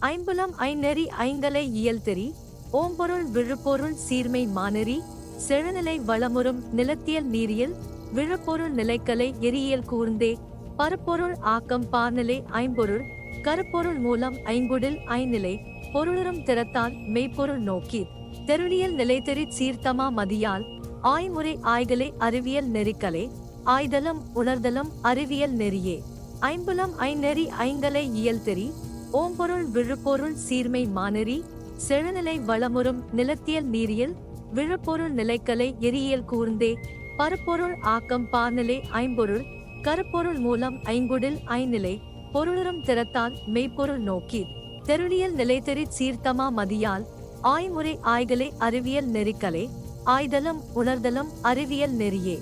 ஐம்புலம் ஐநெறி ஐங்கலை இயல்தெறி ஓம்பொருள் விழுப்பொருள் சீர்மை மானெறி செழுநிலை வளமுறும் நிலத்தியல் நீரியல் விழுப்பொருள் நிலைக்கலை எரியல் கூர்ந்தே பரப்பொருள் ஆக்கம் பார்நிலை ஐம்பொருள் கருப்பொருள் மூலம் ஐங்குடில் ஐநிலை பொருளரும் திறத்தால் மெய்ப்பொருள் நோக்கி தெருளியல் நிலைத்தெறி சீர்த்தமா மதியால் ஆய்முறை ஆய்களே அறிவியல் நெறிக்கலை ஆய்தலம் உணர்தலும் அறிவியல் நெறியே. ஐம்புலம் ஐநெறி ஐங்கலை இயல்தெறி ஓம்பொருள் விழுப்பொருள் சீர்மை மானெறி செழுநிலை வளமுறும் நிலத்தியல் நீரியல் விழுப்பொருள் நிலைக்கலை எரியல் கூர்ந்தே பரப்பொருள் ஆக்கம் பார்நிலை ஐம்பொருள் கருப்பொருள் மூலம் ஐங்குடில் ஐநிலை பொருளரும் திறத்தால் மெய்ப்பொருள் நோக்கி தெருளியல் நிலைத்தெறி சீர்த்தமா மதியால் ஆய்முறை ஆய்களை அறிவியல் நெறிக்கலை ஆய்தலும் உணர்தலும் அறிவியல் நெறியே.